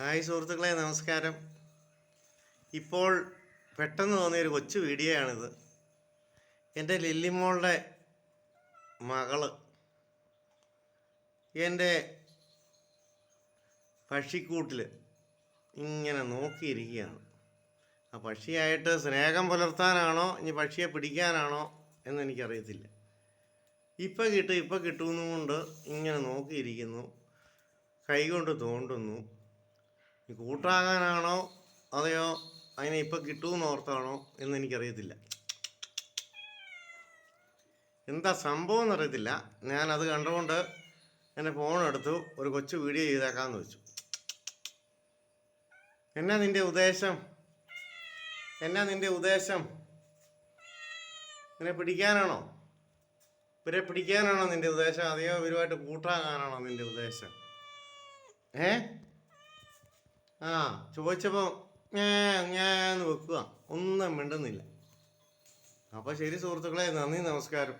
Hi സുഹൃത്തുക്കളെ നമസ്കാരം. ഇപ്പോൾ പെട്ടെന്ന് തോന്നിയൊരു കൊച്ചു വീഡിയോ ആണിത് എന്റെ ലില്ലിമോളുടെ മകൾ എന്റെ പക്ഷിക്കൂട്ടിൽ ഇങ്ങനെ നോക്കിയിരിക്കുകയാണ്. ആ പക്ഷിയായിട്ട് സ്നേഹം പുലർത്താനാണോ ഇനി പക്ഷിയെ പിടിക്കാനാണോ എന്ന് എനിക്കറിയത്തില്ല ഇപ്പം കിട്ടും ഇപ്പം കിട്ടുമെന്നുകൊണ്ട് ഇങ്ങനെ നോക്കിയിരിക്കുന്നു കൈകൊണ്ട് തോണ്ടുന്നു കൂട്ടാകാനാണോ അതെയോ അതിനെ ഇപ്പം കിട്ടുമെന്ന് ഓർത്താണോ എന്ന് എനിക്കറിയത്തില്ല. എന്താ സംഭവം എന്നറിയത്തില്ല അത് കണ്ടുകൊണ്ട് എന്റെ ഫോൺ എടുത്തു ഒരു കൊച്ചു വീഡിയോ ചെയ്തേക്കാമെന്ന് വെച്ചു. എന്നാ നിന്റെ ഉദ്ദേശം? എന്നാ നിന്റെ ഉദ്ദേശം? എന്നെ പിടിക്കാനാണോ? ഇവരെ പിടിക്കാനാണോ നിന്റെ ഉദ്ദേശം? അതെയോ ഇവരുമായിട്ട് കൂട്ടാകാനാണോ നിന്റെ ഉദ്ദേശം? ഏ? ആ ചോദിച്ചപ്പോൾ ഞാൻ വെക്കുക. ഒന്നും മിണ്ടുന്നില്ല. അപ്പോൾ ശരി സുഹൃത്തുക്കളെ നന്ദി നമസ്കാരം.